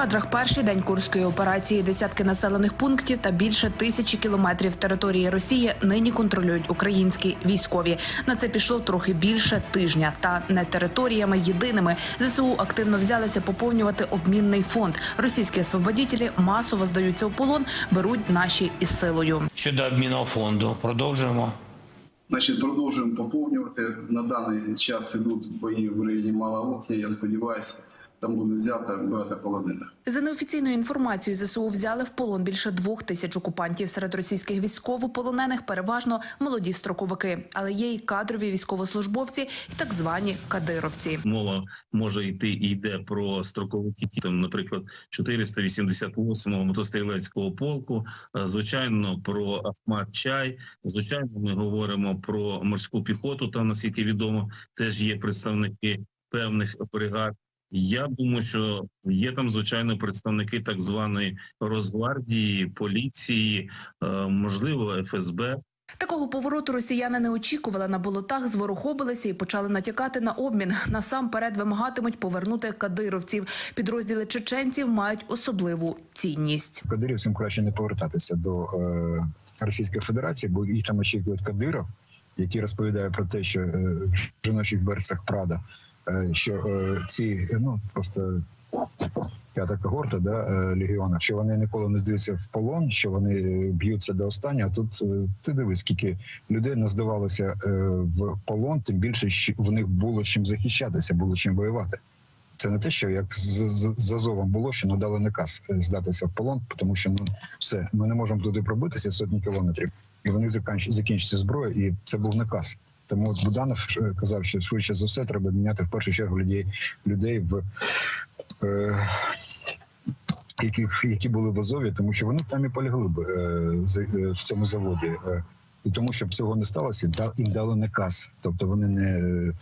кадрах перший день курської операції. Десятки населених пунктів та більше тисячі кілометрів території Росії нині контролюють українські військові. На це пішло трохи більше тижня. Та не територіями єдиними ЗСУ активно взялися поповнювати обмінний фонд. Російські освободітелі масово здаються у полон, беруть наші із силою. Щодо обмінного фонду, продовжуємо. Значить, продовжуємо поповнювати. На даний час ідуть бої в районі Малоокня. Я сподіваюся, там буде взято багато полонених. За неофіційною інформацією, ЗСУ взяли в полон більше двох тисяч окупантів. Серед російських військовополонених переважно молоді строковики, але є й кадрові військовослужбовці, і так звані кадировці. мова може йти і йде про строковики, там, наприклад, 488-го мотострілецького полку. е, Звичайно, про Ахмат Чай. Звичайно, ми говоримо про морську піхоту. Там, наскільки відомо, теж є представники певних бригад. Я думаю, що є там звичайно представники так званої Росгвардії, поліції, е, можливо, ФСБ. Такого повороту росіяни не очікували на болотах, зворохобилися і почали натякати на обмін. Насамперед вимагатимуть повернути кадировців. Підрозділи чеченців мають особливу цінність. кадирівцям краще не повертатися до е, Російської Федерації, бо їх там очікують Кадиров, який розповідає про те, що е, в жіночих берцях Прада, що е, ці ну просто п'ята когорта да, е, легіона, що вони ніколи не здаються в полон, що вони е, б'ються до останнього. Тут е, ти дивись, скільки людей не здавалося е, в полон, тим більше в них було чим захищатися, було чим воювати. Це не те, що як з, Азовом було, що надали наказ е, здатися в полон, тому що ну все, ми не можемо туди пробитися сотні кілометрів, і вони закінч, закінчиться зброя, і це був наказ. Тому от Буданов е, казав, що швидше за все треба міняти в першу чергу людей людей в е, яких які були в Азові, тому що вони там і полягли б е, е, в цьому заводі. Е, і тому, щоб цього не сталося, їм дали наказ. Тобто вони не е,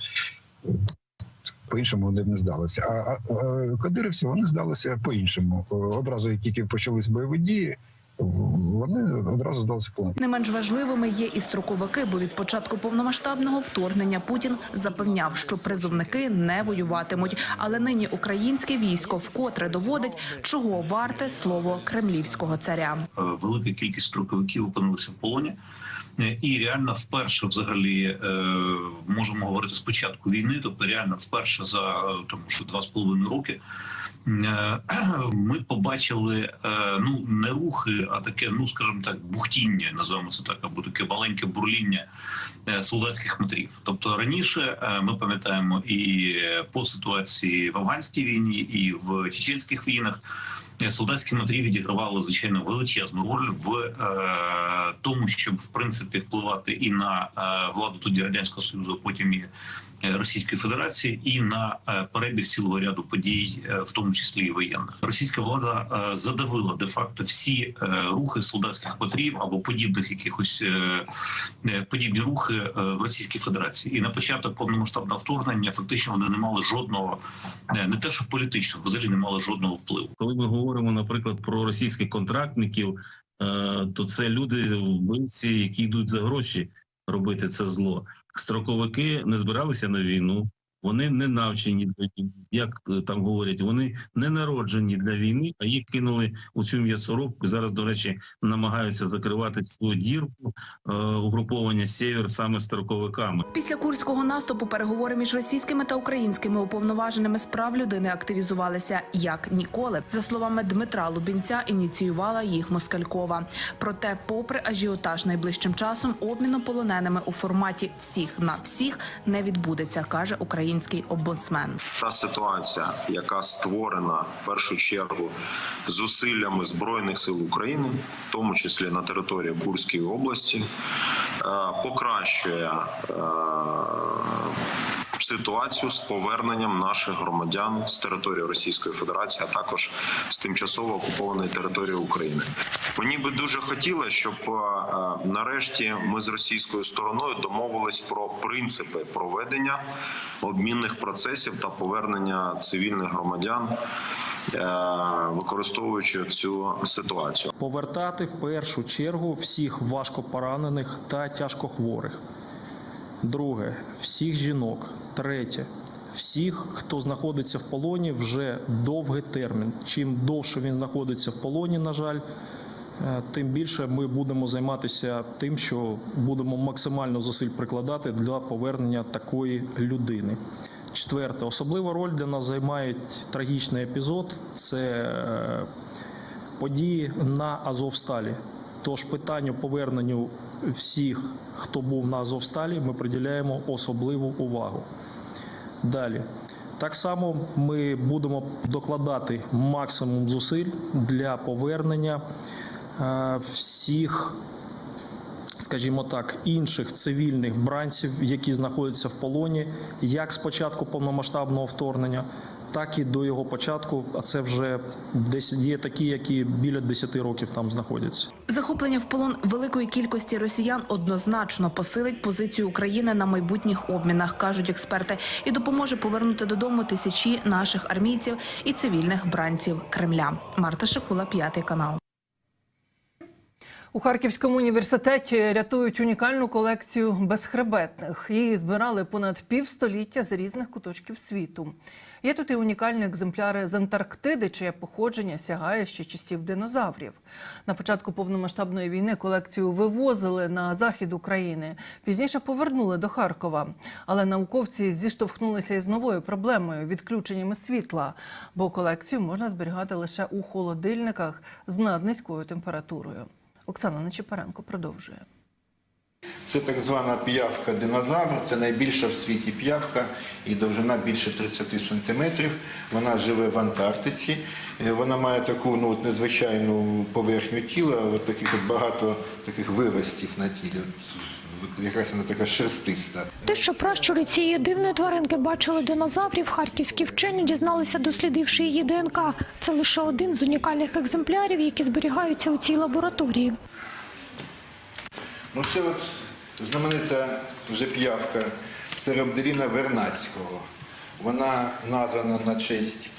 по-іншому вони б не здалися. А, а, кадирівці вони здалися по-іншому. Е, Одразу, як тільки почались бойові дії, вони одразу здалися полон. Не менш важливими є і строковики, бо від початку повномасштабного вторгнення Путін запевняв, що призовники не воюватимуть. Але нині українське військо вкотре доводить, чого варте слово кремлівського царя. Е, велика кількість строковиків опинилися в полоні. Е, І реально вперше, взагалі, е, можемо говорити з початку війни, тобто реально вперше за тому що два з половиною роки. Е, Ми побачили е, ну не рухи, а таке, ну скажімо так, бухтіння, називаємо це так, або таке маленьке бурління е, солдатських матерів. Тобто раніше ми пам'ятаємо і по ситуації в афганській війні, і в чеченських війнах солдатські матері відігравали звичайно величезну роль в тому, щоб в принципі впливати і на владу тоді радянського союзу, а потім і Російської Федерації, і на е, перебіг цілого ряду подій, е, в тому числі і воєнних. Російська влада е, задавила де факто всі е, рухи солдатських матерів або подібних якихось е, е, подібні рухи е, в Російській Федерації. І на початок повномасштабного вторгнення фактично вони не мали жодного е, не те, що політичного, взагалі не мали жодного впливу. Коли ми говоримо, наприклад, про російських контрактників, е, то це люди вбивці, які йдуть за гроші робити це зло. Строковики не збиралися на війну. Вони не навчені для війни, як е, там говорять, вони не народжені для війни, а їх кинули у цю м'ясорубку. Зараз, до речі, намагаються закривати цю дірку е, угруповання сєвєр саме строковиками. Після курського наступу переговори між російськими та українськими уповноваженими з прав людини активізувалися як ніколи. За словами Дмитра Лубінця, ініціювала їх Москалькова. Проте, попри ажіотаж найближчим часом, обміну полоненими у форматі всіх на всіх не відбудеться, каже український омбудсмен. та ситуація, яка створена в першу чергу зусиллями збройних сил України, в тому числі на території Курської області, е, покращує е, ситуацію з поверненням наших громадян з території Російської Федерації, а також з тимчасово окупованої території України. Мені би дуже хотілося, щоб е, е, нарешті ми з російською стороною домовились про принципи проведення обмінних процесів та повернення цивільних громадян, е, використовуючи цю ситуацію. повертати в першу чергу всіх важкопоранених та тяжкохворих. Друге всіх жінок. Третє всіх, хто знаходиться в полоні вже довгий термін. Чим довше він знаходиться в полоні, на жаль, тим більше ми будемо займатися тим, що будемо максимально зусиль прикладати для повернення такої людини. Четверте, особливу роль для нас займає трагічний епізод. Це е, події на Азовсталі. Тож питанню поверненню всіх, хто був на Азовсталі, ми приділяємо особливу увагу. Далі. Так само ми будемо докладати максимум зусиль для повернення е, всіх, скажімо так, інших цивільних бранців, які знаходяться в полоні, як з початку повномасштабного вторгнення, так і до його початку. А це вже 10, є такі, які біля 10 років там знаходяться. Захоплення в полон великої кількості росіян однозначно посилить позицію України на майбутніх обмінах, кажуть експерти, і допоможе повернути додому тисячі наших армійців і цивільних бранців Кремля. Марта Шикула, п'ятий канал. У Харківському університеті рятують унікальну колекцію безхребетних. Її збирали понад півстоліття з різних куточків світу. Є тут і унікальні екземпляри з Антарктиди, чиє походження сягає ще часів динозаврів. На початку повномасштабної війни колекцію вивозили на захід України. Пізніше повернули до Харкова. Але науковці зіштовхнулися із новою проблемою відключеннями світла, бо колекцію можна зберігати лише у холодильниках з наднизькою температурою. Оксана Нечепаренко продовжує. Це так звана п'явка динозавр, це найбільша в світі п'явка і довжина більше 30 сантиметрів. Вона живе в Антарктиці. Е, Вона має таку ну, от незвичайну поверхню тіла, от таких от багато таких виростів на тілі. Якраз вона така шерстиста. Те, що пращури цієї дивної тваринки бачили динозаврів, харківські вчені дізналися, дослідивши її ДНК. Це лише один з унікальних екземплярів, які зберігаються у цій лабораторії. Ну це от знаменита вже піявка Птеробделіна Вернацького. Вона названа на честь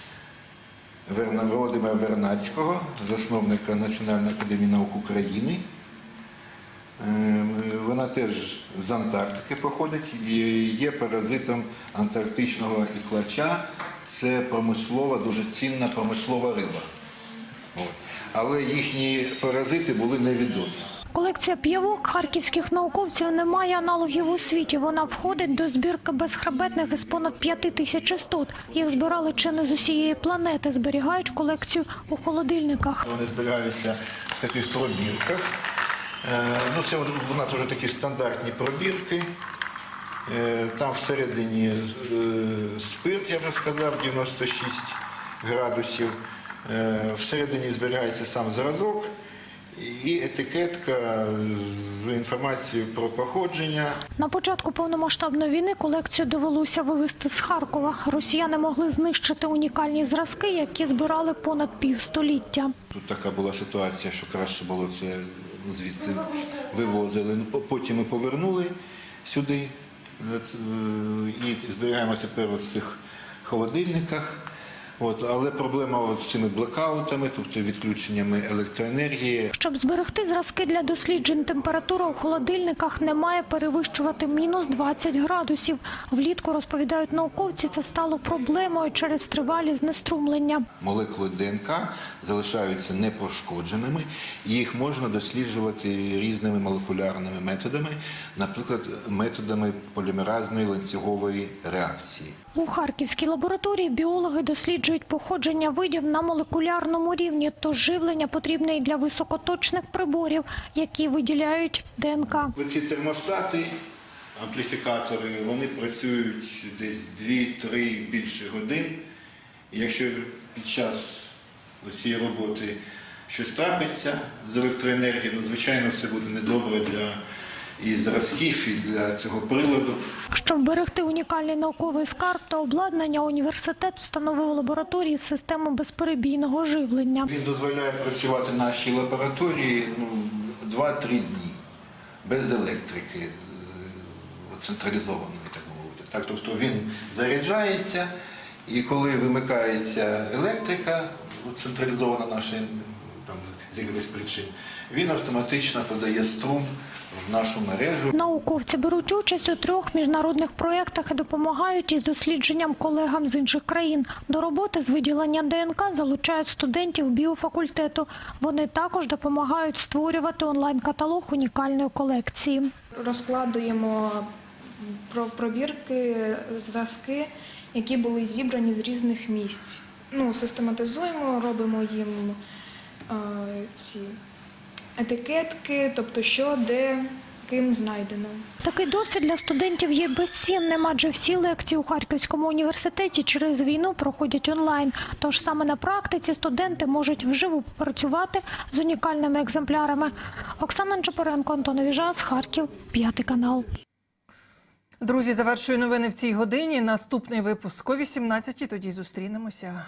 Володимира Вернацького, засновника Національної академії наук України. Ем, Вона теж з Антарктики походить і є паразитом антарктичного іклача. Це промислова, дуже цінна промислова риба. Але їхні паразити були невідомі. Колекція п'явок харківських науковців не має аналогів у світі. Вона входить до збірки безхребетних із понад п'яти тисяч істот. Їх збирали чи не з усієї планети. Зберігають колекцію у холодильниках. Вони зберігаються в таких пробірках. Е, Ну, це у нас вже такі стандартні пробірки. Е, Там всередині е, спирт, я вже сказав, 96 градусів. Всередині зберігається сам зразок і етикетка з інформацією про походження. На початку повномасштабної війни колекцію довелося вивезти з Харкова. Росіяни могли знищити унікальні зразки, які збирали понад півстоліття. Тут така була ситуація, що краще було це звідси вивозили. Ну, Потім ми повернули сюди е, е, і зберігаємо тепер в цих холодильниках. От, але проблема от з цими блекаутами, тобто відключеннями електроенергії. Щоб зберегти зразки для досліджень, температура у холодильниках не має перевищувати мінус 20 градусів. Влітку розповідають науковці, це стало проблемою через тривалі знеструмлення. Молекули ДНК залишаються непошкодженими, і їх можна досліджувати різними молекулярними методами, наприклад, методами полімеразної ланцюгової реакції. У харківській лабораторії біологи досліджують походження видів на молекулярному рівні, тож живлення потрібне і для високоточних приборів, які виділяють ДНК. Ці термостати, ампліфікатори, вони працюють десь 2-3 більше годин. Якщо під час цієї роботи щось трапиться з електроенергією, ну, звичайно, це буде недобре для і зразків, і для цього приладу. Щоб берегти унікальний науковий скарб та обладнання, університет встановив у лабораторії систему безперебійного живлення. Він дозволяє працювати нашій лабораторії ну, 2-3 дні без електрики е, централізованої, так мовити. Так, тобто він заряджається, і коли вимикається електрика, централізована наша там з якихось причин, він автоматично подає струм в нашу мережу. Науковці беруть участь у трьох міжнародних проєктах і допомагають із дослідженням колегам з інших країн. До роботи з виділення ДНК залучають студентів біофакультету. Вони також допомагають створювати онлайн-каталог унікальної колекції. розкладуємо пробірки, зразки, які були зібрані з різних місць. Ну, систематизуємо, робимо їм е, ці етикетки, тобто що, де, ким знайдено. Такий досвід для студентів є безцінним, адже всі лекції у Харківському університеті через війну проходять онлайн. Тож саме на практиці студенти можуть вживу працювати з унікальними екземплярами. Оксана Чапоренко, Антон Віжас, Харків, п'ятий канал. Друзі, завершую новини в цій годині. Наступний випуск о 18 Тоді зустрінемося.